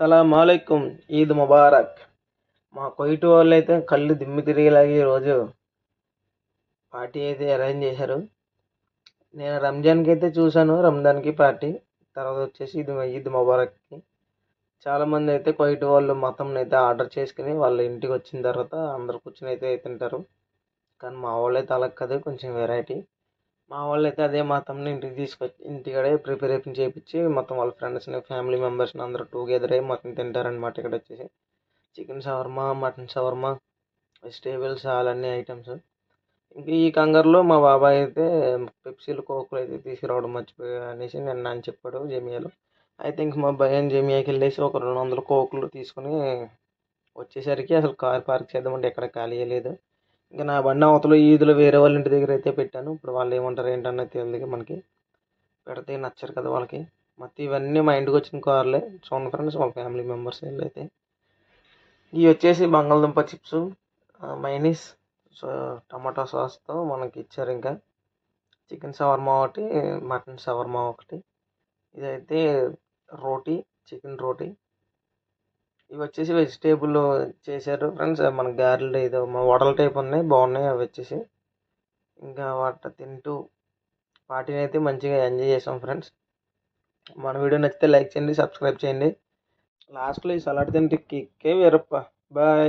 అస్సలం అయికం ఈద్ ముబారక్. మా కొయిటి వాళ్ళు అయితే కళ్ళు దిమ్మి తిరిగేలాగా ఈరోజు పార్టీ అయితే అరేంజ్ చేశారు. నేను రంజాన్కి అయితే చూశాను రంజాన్కి పార్టీ. తర్వాత వచ్చేసి ఇది ఈద్ ముబారక్కి. చాలామంది అయితే కొయిటి వాళ్ళు మతం అయితే ఆర్డర్ చేసుకుని వాళ్ళ ఇంటికి వచ్చిన తర్వాత అందరు కూర్చొని అయితే తింటారు. కానీ మా వాళ్ళు అయితే అలా కాదు కొంచెం వెరైటీ మా వాళ్ళు అయితే అదే మొత్తంని ఇంటికి తీసుకొచ్చి ఇంటికాడే ప్రిపరేషన్ చేయించి మొత్తం వాళ్ళ ఫ్రెండ్స్ని ఫ్యామిలీ మెంబర్స్ని అందరూ టుగెదర్ అయ్యి మొత్తం తింటారనమాట ఇక్కడ వచ్చేసి chicken shawarma mutton shawarma vegetables అలాన్ని items ఇంకా ఈ కంగారులో మా బాబాయ్ అయితే పెప్సీలు కోకులు అయితే తీసుకురావడం మర్చిపోయా అనేసి నిన్న అని చెప్పాడు జమియాలో అయితే ఇంక మా భయం జమియాకి వెళ్ళేసి ఒక రెండు వందల కోకులు తీసుకుని వచ్చేసరికి అసలు కార్ పార్క్ చేద్దామంటే ఎక్కడ ఖాళీ లేదు. ఇంకా నా బండి అవతల ఈదులో వేరే వాళ్ళ ఇంటి దగ్గర అయితే పెట్టాను. ఇప్పుడు వాళ్ళు ఏమంటారు ఏంటన్నది తెలియదు మనకి. పెడితే నచ్చరు కదా వాళ్ళకి. మొత్తం ఇవన్నీ మా ఇంటికి వచ్చిన కార్లే. చూడండి ఫ్రెండ్స్ వాళ్ళ ఫ్యామిలీ మెంబర్స్ అయితే. ఇవి వచ్చేసి బంగాళదుంప చిప్స్ మైనీస్ సో టమాటా సాస్తో మనకి ఇచ్చారు ఇంకా. చికెన్ షవర్మా ఒకటి మటన్ షవర్మా ఒకటి. ఇదైతే రోటీ చికెన్ రోటీ. ఇవి వచ్చేసి వెజిటేబుల్ చేశారు. ఫ్రెండ్స్ మన గారెలు ఏదో మా వడల టైప్ ఉన్నాయి. బాగున్నాయి అవి వచ్చేసి. ఇంకా వాటి తింటూ వాటిని అయితే మంచిగా ఎంజాయ్ చేసాం ఫ్రెండ్స్. మన వీడియో నచ్చితే లైక్ చేయండి సబ్స్క్రైబ్ చేయండి. లాస్ట్లో ఈ సలాడ్ తింటే కిక్కే వేరప్ప. బాయ్.